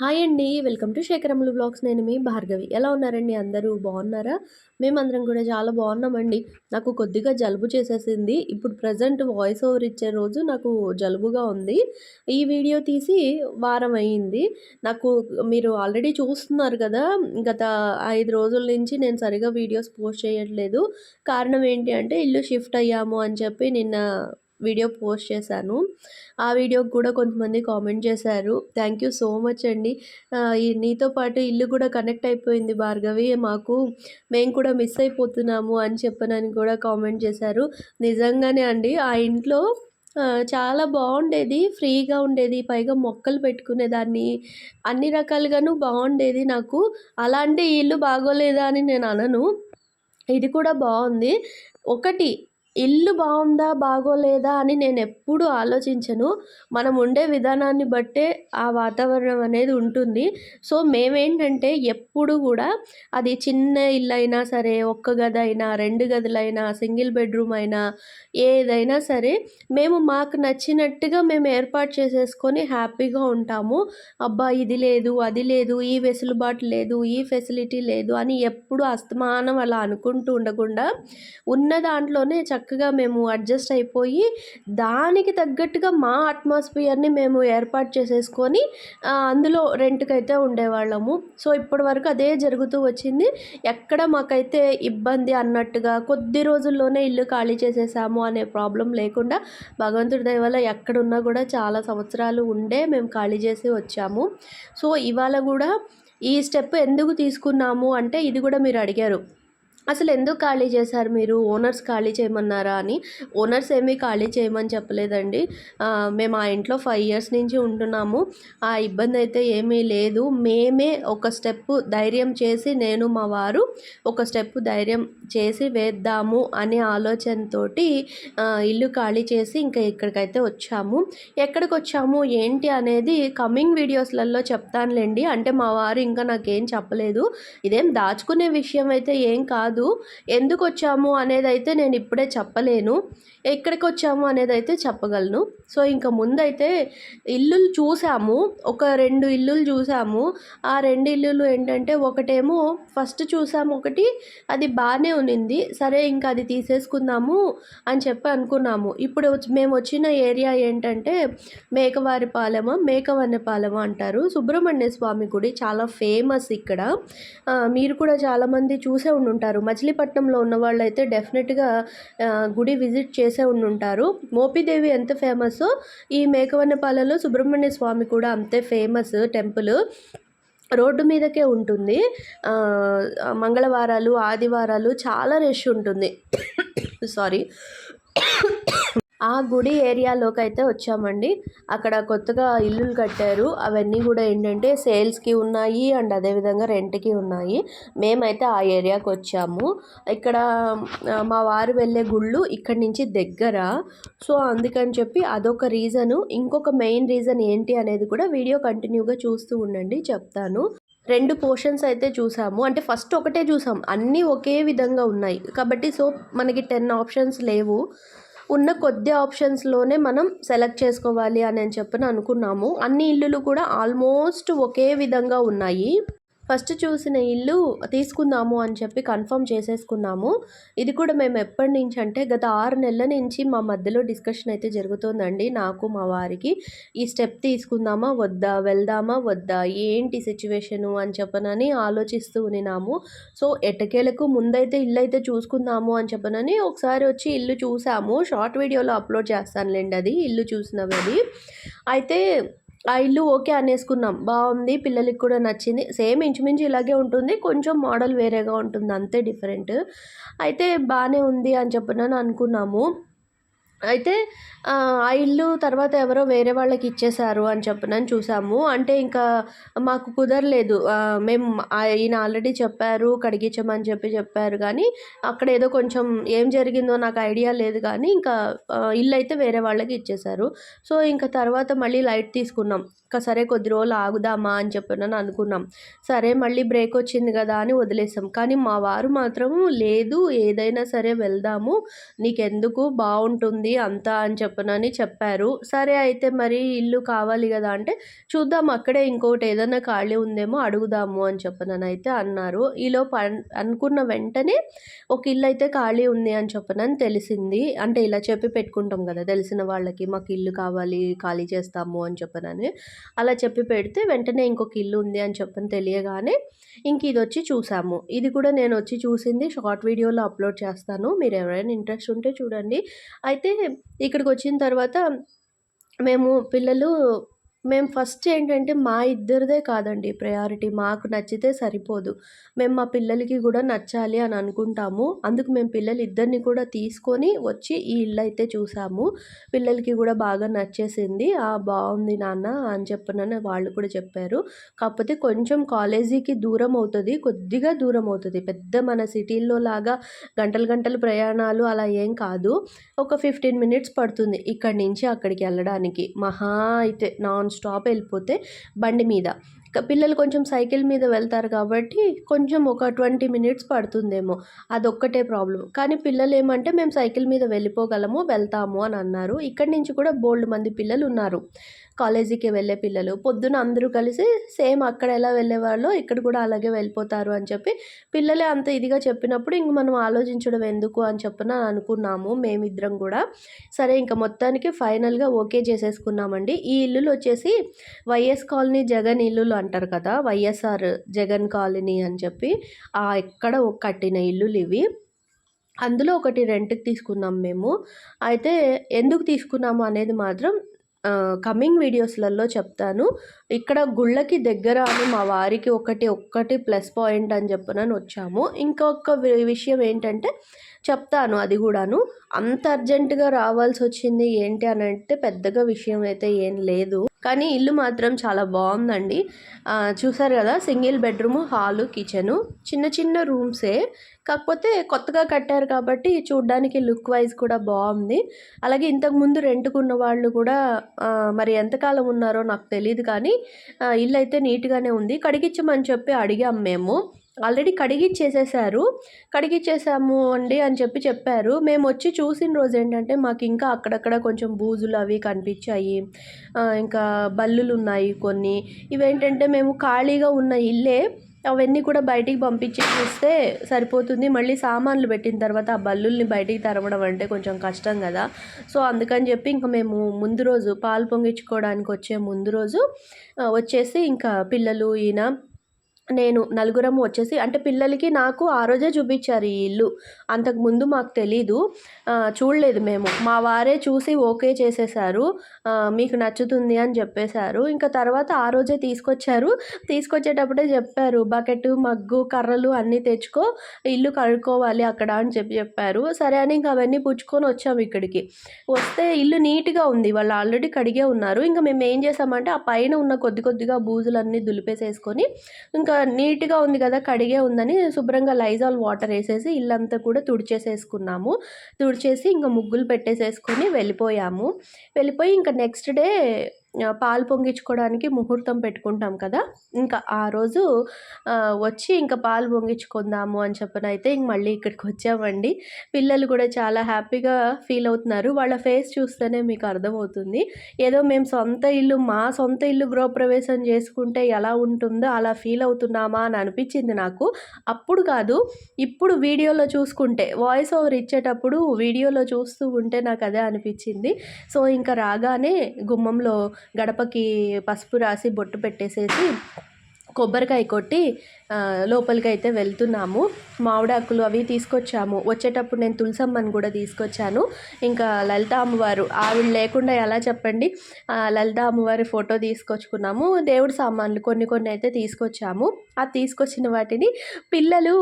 Hi అండి welcome to శేఖరములు blogs. నేను మీ భార్గవి. ఎలా ఉన్నారండి అందరూ? బాగున్నారా? మేమందరం కూడా చాలా బాగున్నామండి. నాకు కొద్దిగా జలుబు చేసేసింది. ఇప్పుడు ప్రజెంట్ వాయిస్ ఓవర్ ఇచ్చే రోజు నాకు జలుబుగా ఉంది. ఈ వీడియో తీసి వారం అయ్యింది నాకు మీరు ఆల్రెడీ చూస్తున్నారు కదా గత ఐదు రోజుల నుంచి నేను సరిగా వీడియోస్ పోస్ట్ చేయట్లేదు. కారణం ఏంటి అంటే ఇల్లు షిఫ్ట్ అయ్యాము అని చెప్పి నిన్న వీడియో పోస్ట్ చేశాను. ఆ వీడియోకి కూడా కొంతమంది కామెంట్ చేశారు. థ్యాంక్ యూ సో మచ్ అండి. నీతో పాటు ఇల్లు కూడా కనెక్ట్ అయిపోయింది భార్గవి. మాకు మేము కూడా మిస్ అయిపోతున్నాము అని చెప్పనని కూడా కామెంట్ చేశారు. నిజంగానే అండి ఆ ఇంట్లో చాలా బాగుండేది. ఫ్రీగా ఉండేది. పైగా మొక్కలు పెట్టుకునేదాన్ని. అన్ని రకాలుగాను బాగుండేది నాకు. అలాంటి ఇల్లు బాగోలేదా అని నేను అనను. ఇది కూడా బాగుంది. ఒకటి ఇల్లు బాగుందా బాగోలేదా అని నేను ఎప్పుడు ఆలోచించను. మనం ఉండే విధానాన్ని బట్టే ఆ వాతావరణం అనేది ఉంటుంది. సో మేమేంటంటే ఎప్పుడు కూడా అది చిన్న ఇల్లు అయినా సరే ఒక్క గది అయినా రెండు గదులైనా సింగిల్ బెడ్రూమ్ అయినా ఏదైనా సరే మేము మాకు నచ్చినట్టుగా మేము ఏర్పాటు చేసేసుకొని హ్యాపీగా ఉంటాము. అబ్బా ఇది లేదు అది లేదు ఈ వెసులుబాటు లేదు ఈ ఫెసిలిటీ లేదు అని ఎప్పుడు అస్తమానం అలా అనుకుంటూ ఉండకుండా ఉన్న దాంట్లోనే చక్కగా మేము అడ్జస్ట్ అయిపోయి దానికి తగ్గట్టుగా మా అట్మాస్ఫియర్ని మేము ఏర్పాటు చేసేసుకొని అందులో రెంట్కి అయితే ఉండేవాళ్ళము. సో ఇప్పటి వరకు అదే జరుగుతూ వచ్చింది. ఎక్కడ మాకైతే ఇబ్బంది అన్నట్టుగా కొద్ది రోజుల్లోనే ఇల్లు ఖాళీ చేసేసాము అనే ప్రాబ్లం లేకుండా భగవంతుడి దయ వల్ల ఎక్కడున్నా కూడా చాలా సంవత్సరాలు ఉండే మేము ఖాళీ చేసి వచ్చాము. సో ఇవాళ కూడా ఈ స్టెప్ ఎందుకు తీసుకున్నాము అంటే ఇది కూడా మీరు అడిగారు. అసలు ఎందుకు ఖాళీ చేశారు మీరు? ఓనర్స్ ఖాళీ చేయమన్నారా అని? ఓనర్స్ ఏమీ ఖాళీ చేయమని చెప్పలేదండి. మేము ఆ ఇంట్లో ఫైవ్ ఇయర్స్ నుంచి ఉంటున్నాము. ఆ ఇబ్బంది అయితే ఏమీ లేదు. మేమే ఒక స్టెప్ ధైర్యం చేసి నేను మా వారు ఒక స్టెప్ ధైర్యం చేసి వేద్దాము అనే ఆలోచనతో ఇల్లు ఖాళీ చేసి ఇంకా ఇక్కడికైతే వచ్చాము. ఎక్కడికి వచ్చాము? ఏంటి అనేది కమింగ్ వీడియోస్లలో చెప్తానులేండి. అంటే మా వారు ఇంకా నాకేం చెప్పలేదు. ఇదేం దాచుకునే విషయం అయితే ఏం కాదు. కాదు. ఎందుకు వచ్చాము అనేది అయితే నేను ఇప్పుడే చెప్పలేను. ఎక్కడికి వచ్చాము అనేది అయితే చెప్పగలను. సో ఇంకా ముందైతే ఇల్లులు చూసాము. ఒక రెండు ఇల్లులు చూసాము. ఆ రెండు ఇల్లులు ఏంటంటే ఒకటేమో ఫస్ట్ చూసాము ఒకటి అది బాగానే ఉన్నింది. సరే ఇంకా అది తీసేసుకుందాము అని చెప్పి అనుకున్నాము. ఇప్పుడు మేము వచ్చిన ఏరియా ఏంటంటే మేకవారిపాలెమ మేకవన్నపాలెమ అంటారు. సుబ్రహ్మణ్య స్వామి గుడి చాలా ఫేమస్ ఇక్కడ. మీరు కూడా చాలామంది చూసే ఉండుంటారు. మచిలీపట్నంలో ఉన్న వాళ్ళు అయితే డెఫినెట్గా గుడి విజిట్ చేసే ఉండుంటారు. మోపిదేవి ఎంత ఫేమస్ ఈ మేకవన్నపాలెంలో సుబ్రహ్మణ్య స్వామి కూడా అంతే ఫేమస్ టెంపుల్. రోడ్డు మీదకే ఉంటుంది. మంగళవారాలు ఆదివారాలు చాలా రష్ ఉంటుంది. సారీ. ఆ గుడి ఏరియాలోకి అయితే వచ్చామండి. అక్కడ కొత్తగా ఇల్లులు కట్టారు. అవన్నీ కూడా ఏంటంటే సేల్స్కి ఉన్నాయి అండ్ అదేవిధంగా రెంట్కి ఉన్నాయి. మేమైతే ఆ ఏరియాకి వచ్చాము. ఇక్కడ మా వారు వెళ్ళే గుళ్ళు ఇక్కడి నుంచి దగ్గర. సో అందుకని చెప్పి అదొక రీజను. ఇంకొక మెయిన్ రీజన్ ఏంటి అనేది కూడా వీడియో కంటిన్యూగా చూస్తూ ఉండండి. చెప్తాను. రెండు పోర్షన్స్ అయితే చూసాము. అంటే ఫస్ట్ ఒకటే చూసాం. అన్నీ ఒకే విధంగా ఉన్నాయి. కాబట్టి సో మనకి టెన్ ఆప్షన్స్ లేవు. ఉన్న కొద్ది ఆప్షన్స్లోనే మనం సెలెక్ట్ చేసుకోవాలి అని చెప్పని అనుకున్నాము. అన్ని ఇల్లులు కూడా ఆల్మోస్ట్ ఒకే విధంగా ఉన్నాయి. ఫస్ట్ చూసిన ఇల్లు తీసుకుందాము అని చెప్పి కన్ఫర్మ్ చేసేసుకున్నాము. ఇది కూడా మేము ఎప్పటి నుంచి అంటే గత ఆరు నెలల నుంచి మా మధ్యలో డిస్కషన్ అయితే జరుగుతుందండి నాకు మా వారికి. ఈ స్టెప్ తీసుకుందామా వద్దా వెళ్దామా వద్దా ఏంటి సిచ్యువేషను అని చెప్పనని ఆలోచిస్తూ ఉన్నాము. సో ఎటకేలకు ముందైతే ఇల్లు అయితే చూసుకుందాము అని చెప్పనని ఒకసారి వచ్చి ఇల్లు చూసాము. షార్ట్ వీడియోలో అప్లోడ్ చేస్తానులేండి అది ఇల్లు చూసినవి అది. అయితే ఆ ఇల్లు ఓకే అనేసుకున్నాం. బాగుంది పిల్లలకి కూడా నచ్చింది. సేమ్ ఇంచుమించు ఇలాగే ఉంటుంది. కొంచెం మోడల్ వేరేగా ఉంటుంది. అంతే డిఫరెంట్. అయితే బాగానే ఉంది అని చెప్పినని అనుకున్నాము. అయితే ఆ ఇల్లు తర్వాత ఎవరో వేరే వాళ్ళకి ఇచ్చేశారు అని చెప్పనని చూసాము. అంటే ఇంకా మాకు కుదరలేదు. మేము ఈయన ఆల్రెడీ చెప్పారు కడిగించమని చెప్పి చెప్పారు. కానీ అక్కడ ఏదో కొంచెం ఏం జరిగిందో నాకు ఐడియా లేదు. కానీ ఇంకా ఇల్లు అయితే వేరే వాళ్ళకి ఇచ్చేశారు. సో ఇంకా తర్వాత మళ్ళీ లైట్ తీసుకున్నాం. ఇంకా సరే కొద్ది రోజులు ఆగుదామా అని చెప్పనని అనుకున్నాం. సరే మళ్ళీ బ్రేక్ వచ్చింది కదా అని వదిలేసాం. కానీ మా వారు మాత్రం లేదు. ఏదైనా సరే వెళ్దాము. నీకెందుకు? బాగుంటుంది. ఉంది అంతా అని చెప్పనని చెప్పారు. సరే అయితే మరి ఇల్లు కావాలి కదా అంటే చూద్దాం అక్కడే ఇంకోటి ఏదైనా ఖాళీ ఉందేమో అడుగుదాము అని చెప్పనని అయితే అన్నారు. ఈలో అనుకున్న వెంటనే ఒక ఇల్లు అయితే ఖాళీ ఉంది అని చెప్పనని తెలిసింది. అంటే ఇలా చెప్పి పెట్టుకుంటాం కదా తెలిసిన వాళ్ళకి మాకు ఇల్లు కావాలి ఖాళీ చేస్తాము అని చెప్పనని. అలా చెప్పి పెడితే వెంటనే ఇంకొక ఇల్లు ఉంది అని చెప్పని తెలియగానే ఇంక ఇది వచ్చి చూసాము. ఇది కూడా నేను వచ్చి చూసింది షార్ట్ వీడియోలో అప్లోడ్ చేస్తాను. మీరు ఎవరైనా ఇంట్రెస్ట్ ఉంటే చూడండి. అయితే ఇక్కడికి వచ్చిన తర్వాత మేము పిల్లలు మేము ఫస్ట్ ఏంటంటే మా ఇద్దరిదే కాదండి ప్రయారిటీ మాకు నచ్చితే సరిపోదు. మేము మా పిల్లలకి కూడా నచ్చాలి అని అనుకుంటాము. అందుకు మేము పిల్లలు ఇద్దరిని కూడా తీసుకొని వచ్చి ఈ ఇల్లు అయితే చూసాము. పిల్లలకి కూడా బాగా నచ్చేసింది. ఆ బాగుంది నాన్న అని చెప్పనని వాళ్ళు కూడా చెప్పారు. కాకపోతే కొంచెం కాలేజీకి దూరం అవుతుంది కొద్దిగా దూరం అవుతుంది. పెద్ద మన సిటీల్లో లాగా గంటలు గంటలు ప్రయాణాలు అలా ఏం కాదు. ఒక ఫిఫ్టీన్ మినిట్స్ పడుతుంది ఇక్కడి నుంచి అక్కడికి వెళ్ళడానికి. మహా అయితే నాన్ స్టాప్ వెళ్ళిపోతే బండి మీద. పిల్లలు కొంచెం సైకిల్ మీద వెళ్తారు కాబట్టి కొంచెం ఒక ట్వంటీ మినిట్స్ పడుతుందేమో. అదొక్కటే ప్రాబ్లం కానీ పిల్లలు ఏమంటే మేము సైకిల్ మీద వెళ్ళిపోగలము వెళ్తాము అని అన్నారు. ఇక్కడి నుంచి కూడా బోల్డ్ మంది పిల్లలు ఉన్నారు. కాలేజీకి వెళ్ళే పిల్లలు పొద్దున అందరూ కలిసి సేమ్ అక్కడ ఎలా వెళ్ళేవాళ్ళో ఇక్కడ కూడా అలాగే వెళ్ళిపోతారు అని చెప్పి పిల్లలే అంత ఇదిగా చెప్పినప్పుడు ఇంక మనం ఆలోచించడం ఎందుకు అని చెప్పిన అనుకున్నాము మేమిద్దరం కూడా. సరే ఇంకా మొత్తానికి ఫైనల్గా ఓకే చేసేసుకున్నామండి. ఈ ఇల్లులు వచ్చేసి వైఎస్ కాలనీ జగన్ ఇల్లులు అంటారు కదా వైఎస్ఆర్ జగన్ కాలనీ అని చెప్పి ఆ ఎక్కడ కట్టిన ఇల్లులు ఇవి. అందులో ఒకటి రెంట్కి తీసుకున్నాం మేము. అయితే ఎందుకు తీసుకున్నాము అనేది మాత్రం కమింగ్ వీడియోస్లలో చెప్తాను. ఇక్కడ గుళ్ళకి దగ్గర అని మా వారికి ఒకటి ఒక్కటి ప్లస్ పాయింట్ అని చెప్పనని వచ్చాము. ఇంకొక వి- విషయం ఏంటంటే చెప్తాను అది కూడాను. అంత అర్జెంటుగా రావాల్సి వచ్చింది ఏంటి అని అంటే పెద్దగా విషయం అయితే ఏం లేదు. కానీ ఇల్లు మాత్రం చాలా బాగుందండి. చూసారు కదా సింగిల్ బెడ్రూమ్ హాలు కిచెను. చిన్న చిన్న రూమ్సే. కాకపోతే కొత్తగా కట్టారు కాబట్టి చూడ్డానికి లుక్ వైజ్ కూడా బాగుంది. అలాగే ఇంతకుముందు రెంట్కున్న వాళ్ళు కూడా మరి ఎంతకాలం ఉన్నారో నాకు తెలియదు కానీ ఇల్లు అయితే నీట్గానే ఉంది. కడిగించమని చెప్పి అడిగాం మేము. ఆల్రెడీ కడిగిచ్చేసేసారు. కడిగిచ్చేసాము అండి అని చెప్పి చెప్పారు. మేము వచ్చి చూసిన రోజు ఏంటంటే మాకు ఇంకా అక్కడక్కడ కొంచెం బూజులు అవి కనిపించాయి. ఇంకా బల్లులు ఉన్నాయి కొన్ని. ఇవేంటంటే మేము ఖాళీగా ఉన్న ఇల్లే అవన్నీ కూడా బయటికి పంపించి చూస్తే సరిపోతుంది. మళ్ళీ సామాన్లు పెట్టిన తర్వాత ఆ బల్లుల్ని బయటికి తరవడం అంటే కొంచెం కష్టం కదా. సో అందుకని చెప్పి ఇంకా మేము ముందు రోజు పాలు పొంగించుకోవడానికి వచ్చే ముందు రోజు వచ్చేసి ఇంకా పిల్లలు ఈయన నేను నలుగురం వచ్చేసి అంటే పిల్లలకి నాకు ఆ రోజే చూపించారు ఈ ఇల్లు. అంతకుముందు మాకు తెలీదు. చూడలేదు మేము. మా వారే చూసి ఓకే చేసేసారు మీకు నచ్చుతుంది అని చెప్పేశారు. ఇంకా తర్వాత ఆ రోజే తీసుకొచ్చారు. తీసుకొచ్చేటప్పుడే చెప్పారు బకెట్ మగ్గు కర్రలు అన్నీ తెచ్చుకో ఇల్లు కడుక్కోవాలి అక్కడ అని చెప్పి చెప్పారు. సరే అని ఇంకా అవన్నీ పుచ్చుకొని వచ్చాము ఇక్కడికి. వస్తే ఇల్లు నీట్గా ఉంది. వాళ్ళు ఆల్రెడీ కడిగే ఉన్నారు. ఇంకా మేము ఏం చేసామంటే ఆ పైన ఉన్న కొద్ది కొద్దిగా బూజులన్నీ దులిపేసేసుకొని ఇంకా నీట్గా ఉంది కదా కడిగే ఉందని శుభ్రంగా లైజాల్ వాటర్ వేసేసి ఇల్లంతా కూడా తుడిచేసేసుకున్నాము. తుడిచేసి ఇంకా ముగ్గులు పెట్టేసేసుకొని వెళ్ళిపోయాము. వెళ్ళిపోయి ఇంకా నెక్స్ట్ డే పాలు పొంగించుకోవడానికి ముహూర్తం పెట్టుకుంటాం కదా. ఇంకా ఆ రోజు వచ్చి ఇంకా పాలు పొంగించుకుందాము అని చెప్పిన అయితే ఇంక మళ్ళీ ఇక్కడికి వచ్చామండి. పిల్లలు కూడా చాలా హ్యాపీగా ఫీల్ అవుతున్నారు. వాళ్ళ ఫేస్ చూస్తేనే మీకు అర్థమవుతుంది. ఏదో మేము సొంత ఇల్లు మా సొంత ఇల్లు గృహప్రవేశం చేసుకుంటే ఎలా ఉంటుందో అలా ఫీల్ అవుతున్నామా అని అనిపించింది నాకు. అప్పుడు కాదు ఇప్పుడు వీడియోలో చూసుకుంటే వాయిస్ ఓవర్ ఇచ్చేటప్పుడు వీడియోలో చూస్తూ ఉంటే నాకు అదే అనిపించింది. సో ఇంకా రాగానే గుమ్మంలో గడపకి పసుపు రాసి బొట్టు పెట్టేసేసి కొబ్బరికాయ కొట్టి లోపలికి అయితే వెళ్తున్నాము. మామిడాకులు అవి తీసుకొచ్చాము. వచ్చేటప్పుడు నేను తులసమ్మని కూడా తీసుకొచ్చాను. ఇంకా లలిత అమ్మవారు ఆవిడ లేకుండా ఎలా చెప్పండి? లలిత అమ్మవారి ఫోటో తీసుకొచ్చుకున్నాము. దేవుడి సామాన్లు కొన్ని కొన్ని అయితే తీసుకొచ్చాము. ఆ తీసుకొచ్చిన వాటిని పిల్లలు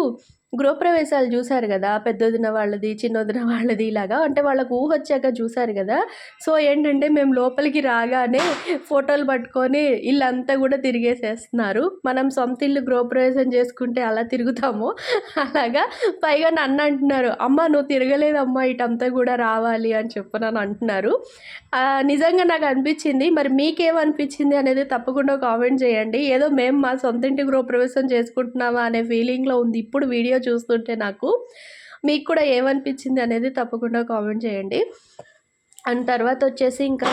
గృహప్రవేశాలు చూశారు కదా పెద్దొదిన వాళ్ళది చిన్నొదిన వాళ్ళది ఇలాగా. అంటే వాళ్ళకు ఊహ వచ్చాక చూశారు కదా. సో ఏంటంటే మేము లోపలికి రాగానే ఫోటోలు పట్టుకొని ఇల్లంతా కూడా తిరిగేసేస్తున్నారు. మనం సొంత ఇల్లు గృహప్రవేశం చేసుకుంటే అలా తిరుగుతాము. అలాగా పైగా నన్ను అంటున్నారు అమ్మ నువ్వు తిరగలేదమ్మా ఇటంతా కూడా రావాలి అని చెప్పనని అంటున్నారు. నిజంగా నాకు అనిపించింది మరి మీకేమనిపించింది అనేది తప్పకుండా కామెంట్ చేయండి. ఏదో మేము మా సొంత ఇంటి గృహప్రవేశం చేసుకుంటున్నామా అనే ఫీలింగ్లో ఉంది. ఇప్పుడు వీడియో చూస్తుంటే నాకు మీకు కూడా ఏమనిపించింది అనేది తప్పకుండా కామెంట్ చేయండి. అండ్ తర్వాత వచ్చేసి ఇంకా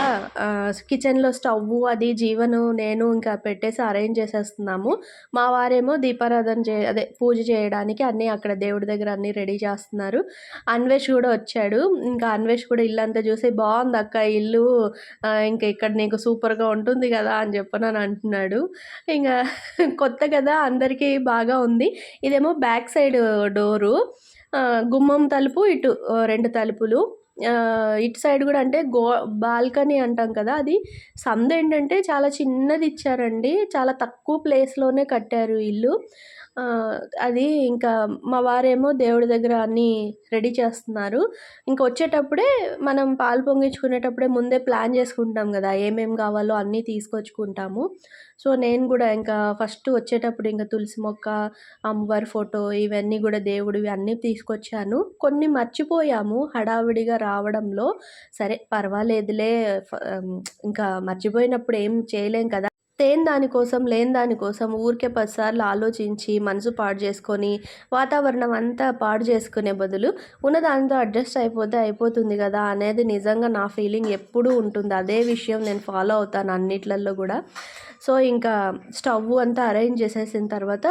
కిచెన్లో స్టవ్ అది జీవను నేను ఇంకా పెట్టేసి అరేంజ్ చేసేస్తున్నాము. మా వారేమో దీపారాధన చే అదే పూజ చేయడానికి అన్నీ అక్కడ దేవుడి దగ్గర అన్నీ రెడీ చేస్తున్నారు. అన్వేష్ కూడా వచ్చాడు. ఇంకా అన్వేష్ కూడా ఇల్లు అంతా చూసి బాగుంది అక్క ఇల్లు ఇంకా ఇక్కడ నీకు సూపర్గా ఉంటుంది కదా అని చెప్పనని అంటున్నాడు. ఇంకా కొత్త కదా అందరికీ బాగా ఉంది. ఇదేమో బ్యాక్ సైడ్ డోరు గుమ్మం తలుపు ఇటు రెండు తలుపులు. ఇటు సైడ్ కూడా అంటే గో బాల్కనీ అంటాం కదా అది. సందేంటంటే చాలా చిన్నది ఇచ్చారండి. చాలా తక్కువ ప్లేస్లోనే కట్టారు ఇల్లు. అది ఇంకా మా వారేమో దేవుడి దగ్గర అన్నీ రెడీ చేస్తున్నారు. ఇంకా వచ్చేటప్పుడే మనం పాలు పొంగించుకునేటప్పుడే ముందే ప్లాన్ చేసుకుంటాం కదా ఏమేమి కావాలో అన్నీ తీసుకొచ్చుకుంటాము. సో నేను కూడా ఇంకా ఫస్ట్ వచ్చేటప్పుడు ఇంకా తులసి మొక్క అమ్మవారి ఫోటో ఇవన్నీ కూడా దేవుడివి అన్నీ తీసుకొచ్చాను. కొన్ని మర్చిపోయాము హడావిడిగా రావడంలో. సరే పర్వాలేదులే ఇంకా మర్చిపోయినప్పుడు ఏం చేయలేం కదా. తేని దానికోసం లేని దానికోసం ఊరికే పదిసార్లు ఆలోచించి మనసు పాడు చేసుకొని వాతావరణం అంతా పాడు చేసుకునే బదులు ఉన్న దానితో అడ్జస్ట్ అయిపోతే అయిపోతుంది కదా అనేది నిజంగా నా ఫీలింగ్ ఎప్పుడూ ఉంటుంది. అదే విషయం నేను ఫాలో అవుతాను అన్నిట్లలో కూడా. సో ఇంకా స్టవ్ అంతా అరేంజ్ చేసేసిన తర్వాత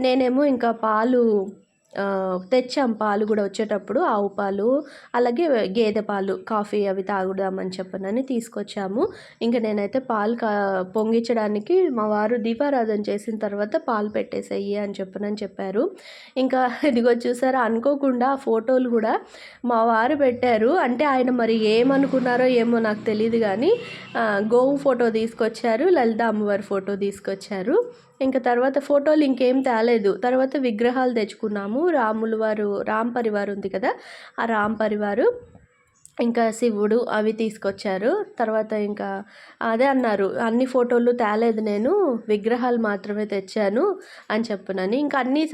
నేనేమో ఇంకా పాలు తెచ్చాం పాలు కూడా వచ్చేటప్పుడు ఆవు పాలు అలాగే గేదె పాలు కాఫీ అవి తాగుదామని చెప్పనని తీసుకొచ్చాము. ఇంకా నేనైతే పాలు కా పొంగించడానికి మా వారు దీపారాధన చేసిన తర్వాత పాలు పెట్టేసేయి అని చెప్పనని చెప్పారు. ఇంకా ఇదిగో చూసారా అనుకోకుండా ఫోటోలు కూడా మా వారు పెట్టారు. అంటే ఆయన మరి ఏమనుకున్నారో ఏమో నాకు తెలియదు కానీ గోవు ఫోటో తీసుకొచ్చారు లలిత అమ్మవారి ఫోటో తీసుకొచ్చారు. ఇంకా తర్వాత ఫోటోలు ఇంకేం తేలేదు. తర్వాత విగ్రహాలు తెచ్చుకున్నాము. రాములు వారు రామ్ పరివారు ఉంది కదా ఆ రామ్ పరివారు. ఇంకా శివుడు అవి తీసుకొచ్చారు. తర్వాత ఇంకా అదే అన్నారు అన్ని ఫోటోలు తేలేదు నేను విగ్రహాలు మాత్రమే తెచ్చాను అని చెప్పునని. ఇంకా అన్నీ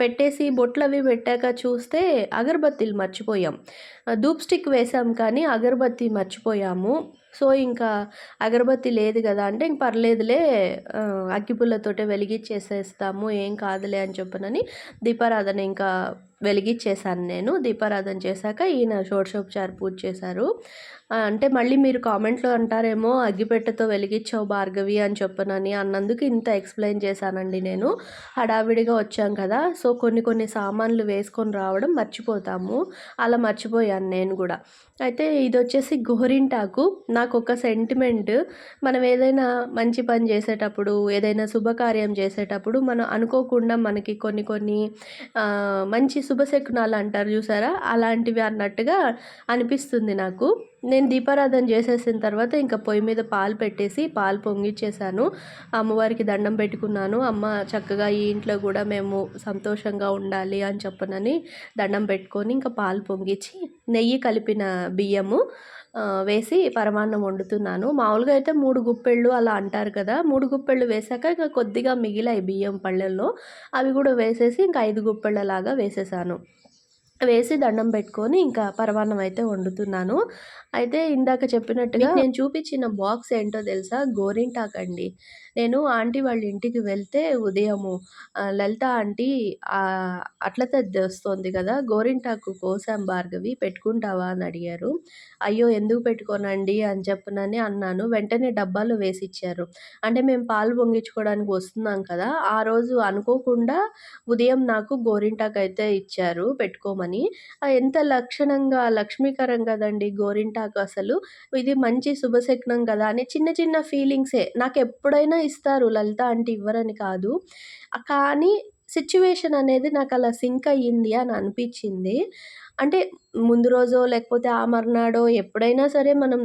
పెట్టేసి బొట్లు అవి పెట్టాక చూస్తే అగరబత్తీలు మర్చిపోయాం. ధూప్ స్టిక్ వేసాం కానీ అగరబత్తి మర్చిపోయాము. సో ఇంకా అగరబత్తి లేదు కదా అంటే ఇంక పర్లేదులే అగ్గిపుల్లతోటే వెలిగించేసేస్తాము ఏం కాదులే అని చెప్పనని దీపారాధన ఇంకా వెలిగించేశాను నేను. దీపారాధన చేశాక ఈయన షోడశోపచార పూజ చేశారు. అంటే మళ్ళీ మీరు కామెంట్లో అంటారేమో అగ్గిపెట్టతో వెలిగించావు భార్గవి అని చెప్పనని అన్నందుకు ఇంత ఎక్స్ప్లెయిన్ చేశానండి నేను. హడావిడిగా వచ్చాం కదా సో కొన్ని కొన్ని సామాన్లు వేసుకొని రావడం మర్చిపోతాము. అలా మర్చిపోయాను నేను కూడా. అయితే ఇది వచ్చేసి గోరింటాకు నాకు ఒక సెంటిమెంట్ మనం ఏదైనా మంచి పని చేసేటప్పుడు ఏదైనా శుభకార్యం చేసేటప్పుడు మనం అనుకోకుండా మనకి కొన్ని కొన్ని మంచి శుభశకునాలు అంటారు చూసారా? అలాంటివి అన్నట్టుగా అనిపిస్తుంది నాకు. నేను దీపారాధన చేసేసిన తర్వాత ఇంకా పొయ్యి మీద పాలు పెట్టేసి పాలు పొంగిచ్చేసాను. అమ్మవారికి దండం పెట్టుకున్నాను. అమ్మ చక్కగా ఈ ఇంట్లో కూడా మేము సంతోషంగా ఉండాలి అని చెప్పనని దండం పెట్టుకొని ఇంకా పాలు పొంగిచ్చి నెయ్యి కలిపిన బియ్యము వేసి పరమాన్నం వండుతున్నాను. మామూలుగా అయితే మూడు గుప్పెళ్ళు అలా అంటారు కదా మూడు గుప్పెళ్ళు వేసాక ఇంకా కొద్దిగా మిగిలాయి బియ్యం పళ్ళల్లో. అవి కూడా వేసేసి ఇంకా ఐదు గుప్పెళ్ళలాగా వేసేసాను. వేసి దండం పెట్టుకొని ఇంకా పరమాన్నం అయితే వండుతున్నాను. అయితే ఇందాక చెప్పినట్టుగా నేను చూపించిన బాక్స్ ఏంటో తెలుసా? గోరింటాక్ అండి. నేను ఆంటీ వాళ్ళ ఇంటికి వెళ్తే ఉదయము లలిత ఆంటీ అట్ల వస్తుంది కదా గోరింటాకు కోసాం భార్గవి పెట్టుకుంటావా అని అడిగారు. అయ్యో ఎందుకు పెట్టుకోనండి అని చెప్పనని అన్నాను. వెంటనే డబ్బాలో వేసి ఇచ్చారు అంటే మేము పాలు పొంగించుకోవడానికి వస్తున్నాం కదా ఆ రోజు అనుకోకుండా ఉదయం నాకు గోరింటాకు అయితే ఇచ్చారు పెట్టుకోమని. ఎంత లక్షణంగా లక్ష్మీకరం కదండి గోరింటాకు. అసలు. ఇది మంచి శుభశకనం కదా అని చిన్న చిన్న ఫీలింగ్సే నాకు ఎప్పుడైనా ఇస్తారు లలిత అంటే ఇవ్వరని కాదు. కానీ సిచ్యువేషన్ అనేది నాకు అలా సింక్ అయ్యింది అని అనిపించింది. అంటే ముందు రోజో లేకపోతే ఆ మర్నాడో ఎప్పుడైనా సరే మనం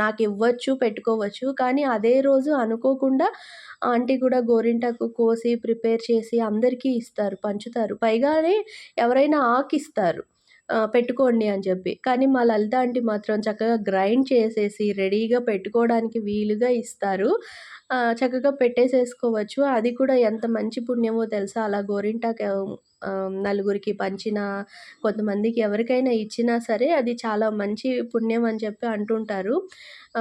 నాకు ఇవ్వచ్చు పెట్టుకోవచ్చు. కానీ అదే రోజు అనుకోకుండా ఆంటీ కూడా గోరింటాకు కోసి ప్రిపేర్ చేసి అందరికీ ఇస్తారు పంచుతారు. పైగానే ఎవరైనా ఆకిస్తారు. పెట్టుకోండి అని చెప్పి. కానీ మా లలిత ఆంటీ మాత్రం చక్కగా గ్రైండ్ చేసేసి రెడీగా పెట్టుకోవడానికి వీలుగా ఇస్తారు. చక్కగా పెట్టేసేసుకోవచ్చు. అది కూడా ఎంత మంచి పుణ్యమో తెలుసా? అలా గోరింటాకు నలుగురికి పంచిన కొంతమందికి ఎవరికైనా ఇచ్చినా సరే అది చాలా మంచి పుణ్యం అని చెప్పి అంటుంటారు.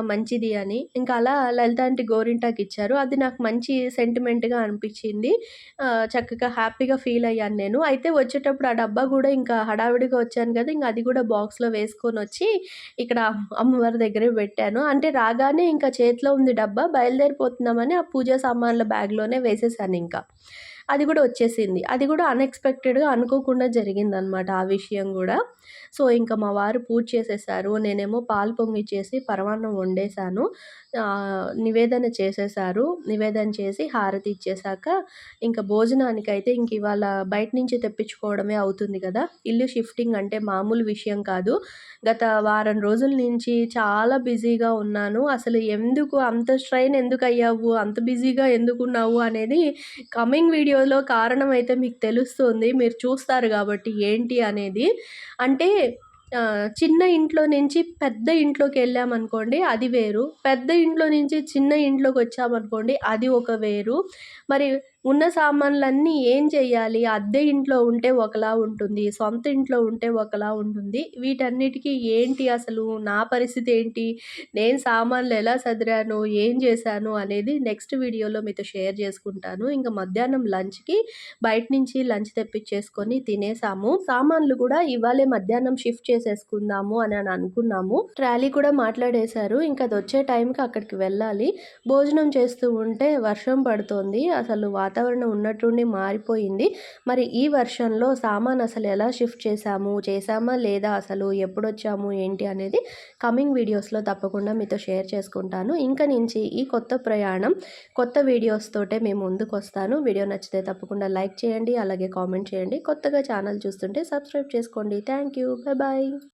మంచిది అని. ఇంకా అలా లలిత ఆంటీ గోరింటాకి ఇచ్చారు. అది నాకు మంచి సెంటిమెంట్‌గా అనిపించింది చక్కగా హ్యాపీగా ఫీల్ అయ్యాను నేను. అయితే వచ్చేటప్పుడు ఆ డబ్బా కూడా ఇంకా హడావిడిగా వచ్చాను కదా! ఇంకా అది కూడా బాక్స్‌లో వేసుకొని వచ్చి ఇక్కడ అమ్మవారి దగ్గరే పెట్టాను. అంటే రాగానే ఇంకా చేతిలో ఉంది డబ్బా బయలుదేరిపోతున్నామని ఆ పూజా సామాన్ల బ్యాగ్‌లోనే వేసేసాను ఇంకా అది కూడా వచ్చేసింది. అది కూడా అన్‌ఎక్స్‌పెక్టెడ్‌గా అనుకోకుండా జరిగిందనమాట ఆ విషయం కూడా సో, ఇంకా మా వారు పూజ చేసేసారు. నేనేమో పాలు పొంగిచ్చేసి పరమాన్నం వండేశాను. నివేదన చేసేసారు. నివేదన చేసి హారతి ఇచ్చేసాక భోజనానికి అయితే ఇంక ఇవాళ బయట నుంచి తెప్పించుకోవడమే అవుతుంది కదా! ఇల్లు షిఫ్టింగ్ అంటే మామూలు విషయం కాదు. గత వారం రోజుల నుంచి చాలా బిజీగా ఉన్నాను. అసలు ఎందుకు అంత స్ట్రయిన్ ఎందుకు అయ్యావు అంత బిజీగా ఎందుకున్నావు? అనేది కమింగ్ వీడియోలో కారణం అయితే మీకు తెలుస్తుంది. మీరు చూస్తారు కాబట్టి ఏంటి అనేది. అంటే చిన్న ఇంట్లో నుంచి పెద్ద ఇంట్లోకి వెళ్ళామనుకోండి అది వేరు. పెద్ద ఇంట్లో నుంచి చిన్న ఇంట్లోకి వచ్చామనుకోండి అది ఒక వేరు. మరి ఉన్న సామాన్లన్నీ ఏం చేయాలి? అద్దె ఇంట్లో ఉంటే ఒకలా ఉంటుంది. సొంత ఇంట్లో ఉంటే ఒకలా ఉంటుంది. వీటన్నిటికి ఏంటి అసలు? నా పరిస్థితి ఏంటి? నేను సామాన్లు ఎలా సదిరాను? ఏం చేశాను? అనేది నెక్స్ట్ వీడియోలో మీతో షేర్ చేసుకుంటాను. ఇంకా మధ్యాహ్నం లంచ్‌కి బయట నుంచి లంచ్ తెప్పించేసుకొని తినేసాము. సామాన్లు కూడా ఇవాళే మధ్యాహ్నం షిఫ్ట్ చేసేసుకుందాము అని అనుకున్నాము. ట్రాలీ కూడా మాట్లాడేశారు. ఇంకా అది వచ్చే టైంకి అక్కడికి వెళ్ళాలి. భోజనం చేస్తూ ఉంటే వర్షం పడుతోంది. అసలు వాతావరణం వాతావరణం ఉన్నట్టుండి మారిపోయింది. మరి ఈ వర్షంలో సామాను అసలు ఎలా షిఫ్ట్ చేశాము? చేశామా లేదా? అసలు ఎప్పుడొచ్చాము? ఏంటి అనేది కమింగ్ వీడియోస్‌లో తప్పకుండా మీతో షేర్ చేసుకుంటాను. ఇంకా నుంచి ఈ కొత్త ప్రయాణం కొత్త వీడియోస్ తోటే ముందుకు వస్తాను వీడియో నచ్చితే తప్పకుండా లైక్ చేయండి. అలాగే కామెంట్ చేయండి. కొత్తగా ఛానల్ చూస్తుంటే సబ్స్క్రైబ్ చేసుకోండి. Thank you. బాయ్.